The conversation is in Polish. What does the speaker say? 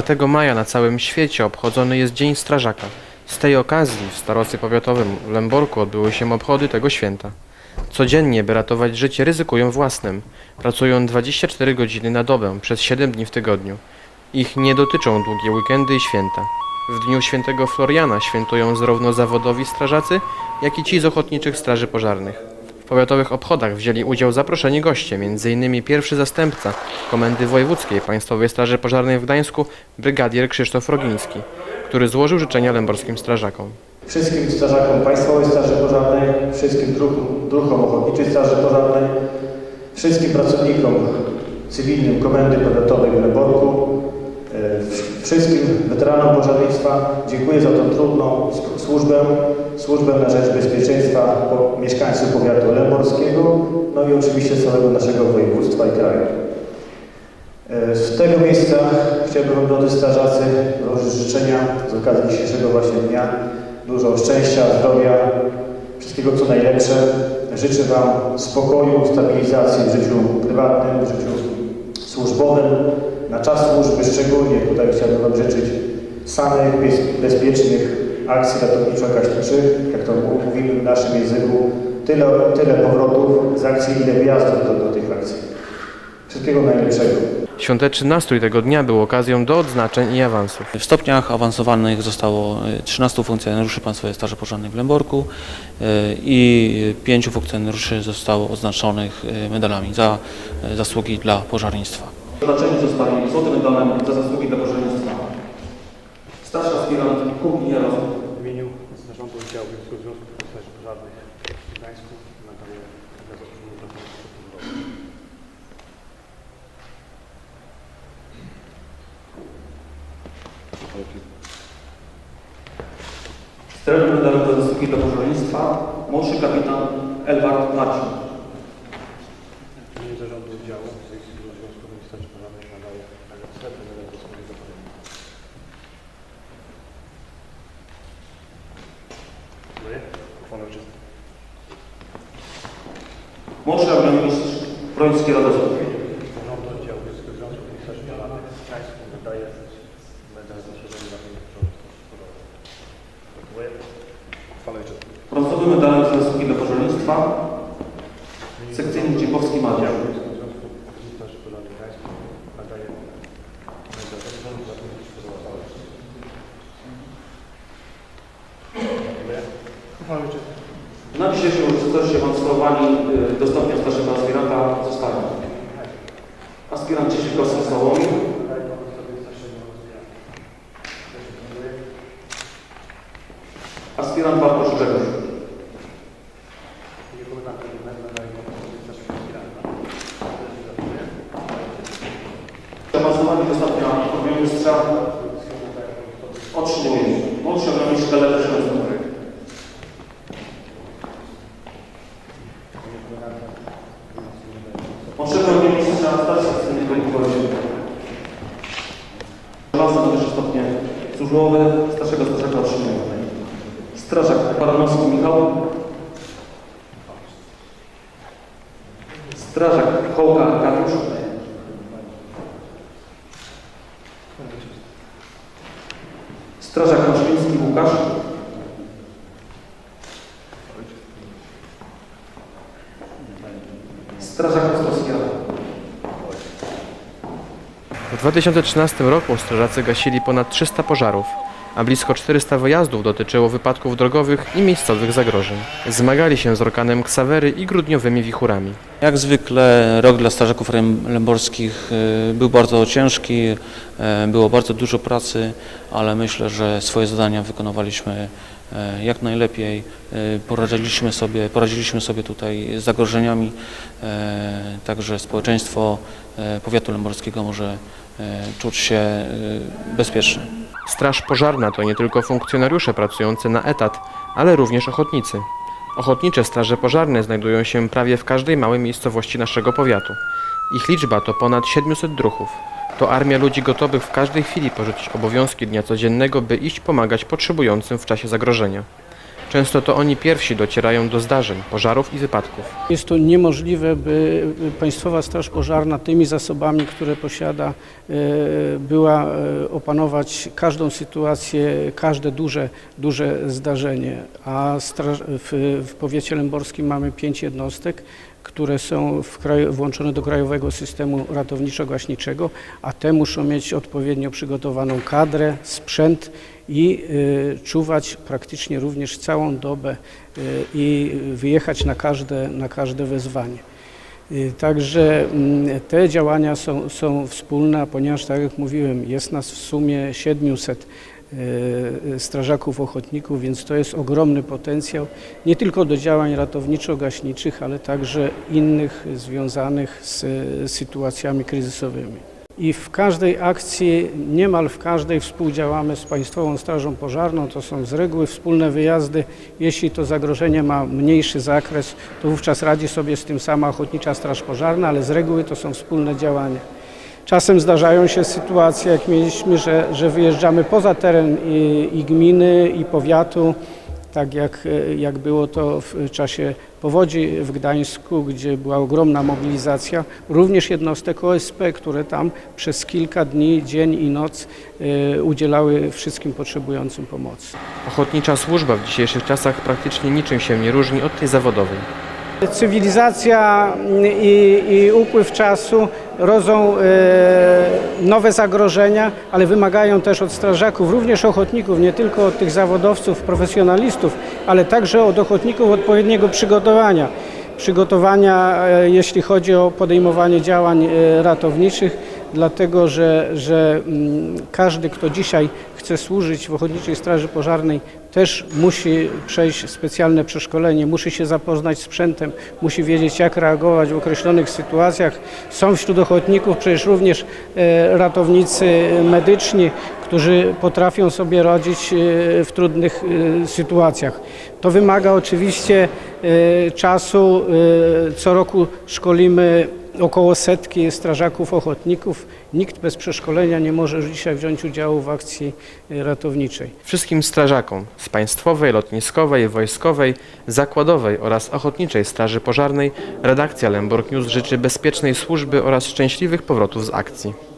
4 maja na całym świecie obchodzony jest Dzień Strażaka. Z tej okazji w Starostwie Powiatowym Lęborku odbyły się obchody tego święta. Codziennie, by ratować życie, ryzykują własnym. Pracują 24 godziny na dobę, przez 7 dni w tygodniu. Ich nie dotyczą długie weekendy i święta. W dniu świętego Floriana świętują zarówno zawodowi strażacy, jak i ci z ochotniczych straży pożarnych. Powiatowych obchodach wzięli udział zaproszeni goście, m.in. pierwszy zastępca Komendy Wojewódzkiej Państwowej Straży Pożarnej w Gdańsku, brygadier Krzysztof Rogiński, który złożył życzenia lęborskim strażakom. Wszystkim strażakom Państwowej Straży Pożarnej, wszystkim druhom, druhom Ochotniczej Straży Pożarnej, wszystkim pracownikom cywilnym Komendy Powiatowej w Lęborku, e, wsz- wszystkim weteranom pożarnictwa dziękuję za tą trudną służbę, służbę na rzecz bezpieczeństwa mieszkańców powiatu lęborskiego, no i oczywiście całego naszego województwa i kraju. E, Z tego miejsca chciałbym drodzy strażacy, złożyć życzenia z okazji dzisiejszego właśnie dnia. Dużo szczęścia, zdrowia, wszystkiego co najlepsze. Życzę Wam spokoju, stabilizacji w życiu prywatnym, w życiu służbowym. Na czas służby szczególnie tutaj chciałbym Wam życzyć samych bez- bezpiecznych akcji ratowniczo-gaśniczych, jak to mówimy w naszym języku, tyle, tyle powrotów z akcji, ile wyjazdów do, do tych akcji. Wszystkiego najlepszego. Świąteczny nastrój tego dnia był okazją do odznaczeń i awansów. W stopniach awansowanych zostało e, 13 funkcjonariuszy Państwowej Straży Pożarnej w Lęborku e, i 5 funkcjonariuszy zostało oznaczonych e, medalami za e, zasługi dla pożarnictwa. Oznaczeni zostali złotym medalem za zasługi dla pożarnictwa. Kubi Jarosław. W imieniu Zarządu Oddziału Miejskiego Związku Straży Pożarnych w Gdańsku nadaję za zasłużoną pracę Srebrny medal za zasługi dla pożarnictwa młodszy kapitan Elward Marcin. W imieniu Zarządu Oddziału Miejskiego Związku Straży Pożarnej nadaję srebrny medal za służbę zapalenia. Młodszy armionistrz Broński Radosław. Zarządu Oddziału Miejskiego Związku Pożarnej w Gdańsku medal ojczyzny. Brązowy medalem za zasługi dla pożarnictwa sekcyjny Ciepowski Mariusz. Straży Pożarnej w Gdańsku nadaję medal za służbę zapalenia. Dziękuję. Uchwała ojczyzny. Na dzisiejszej uroczystości awansowani y, do stopnia starszego aspiranta zostaną aspirant Cieślikowski Sławomir, aspirant Bartosz Grzegorz. Awansowani do stopnia mistrza. Otrzymują służbowe starszego strażaka otrzymują. Strażak Baranowski Michał. Strażak Hołka Arkadiusz. Strażak Maszliński Łukasz. Strażak 2013 roku strażacy gasili ponad 300 pożarów, a blisko 400 wyjazdów dotyczyło wypadków drogowych i miejscowych zagrożeń. Zmagali się z orkanem Ksawery i grudniowymi wichurami. Jak zwykle rok dla strażaków lęborskich e, był bardzo ciężki, e, było bardzo dużo pracy, ale myślę, że swoje zadania wykonywaliśmy e, jak najlepiej. Poradziliśmy sobie, poradziliśmy sobie tutaj z zagrożeniami, także społeczeństwo powiatu lęborskiego może czuć się e, bezpieczne. Straż pożarna to nie tylko funkcjonariusze pracujący na etat, ale również ochotnicy. Ochotnicze straże pożarne znajdują się prawie w każdej małej miejscowości naszego powiatu. Ich liczba to ponad 700 druhów. To armia ludzi gotowych w każdej chwili porzucić obowiązki dnia codziennego, by iść pomagać potrzebującym w czasie zagrożenia. Często to oni pierwsi docierają do zdarzeń, pożarów i wypadków. Jest to niemożliwe, by Państwowa Straż Pożarna tymi zasobami, które posiada, e, była e, opanować każdą sytuację, każde duże, duże zdarzenie. A w powiecie lęborskim mamy pięć jednostek, które są włączone do krajowego systemu ratowniczo-gaśniczego, a te muszą mieć odpowiednio przygotowaną kadrę, sprzęt i y, czuwać praktycznie również całą dobę y, i wyjechać na każde, na każde wezwanie. Y, Także mm, te działania są, są wspólne, ponieważ, tak jak mówiłem, jest nas w sumie 700 y, strażaków ochotników, więc to jest ogromny potencjał nie tylko do działań ratowniczo-gaśniczych, ale także innych związanych z y, sytuacjami kryzysowymi. I w każdej akcji, niemal w każdej współdziałamy z Państwową Strażą Pożarną. To są z reguły wspólne wyjazdy. Jeśli to zagrożenie ma mniejszy zakres, to wówczas radzi sobie z tym sama Ochotnicza Straż Pożarna, ale z reguły to są wspólne działania. Czasem zdarzają się sytuacje, jak mieliśmy, że, że wyjeżdżamy poza teren i, i gminy, i powiatu, tak jak, jak było to w czasie powodzi w Gdańsku, gdzie była ogromna mobilizacja, również jednostek OSP, które tam przez kilka dni, dzień i noc e, udzielały wszystkim potrzebującym pomocy. Ochotnicza służba w dzisiejszych czasach praktycznie niczym się nie różni od tej zawodowej. Cywilizacja i, i upływ czasu rodzą e, nowe zagrożenia, ale wymagają też od strażaków, również ochotników, nie tylko od tych zawodowców, profesjonalistów, ale także od ochotników odpowiedniego przygotowania. Przygotowania, e, jeśli chodzi o podejmowanie działań e, ratowniczych, dlatego że, że mm, każdy, kto dzisiaj chce służyć w Ochotniczej Straży Pożarnej, też musi przejść specjalne przeszkolenie, musi się zapoznać z sprzętem, musi wiedzieć, jak reagować w określonych sytuacjach. Są wśród ochotników przecież również e, ratownicy medyczni, którzy potrafią sobie radzić e, w trudnych e, sytuacjach. To wymaga oczywiście czasu. Co roku szkolimy około setki strażaków ochotników. Nikt bez przeszkolenia nie może dzisiaj wziąć udziału w akcji e, ratowniczej. Wszystkim strażakom z Państwowej, Lotniskowej, Wojskowej, Zakładowej oraz Ochotniczej Straży Pożarnej redakcja Lemborg News życzy bezpiecznej służby oraz szczęśliwych powrotów z akcji.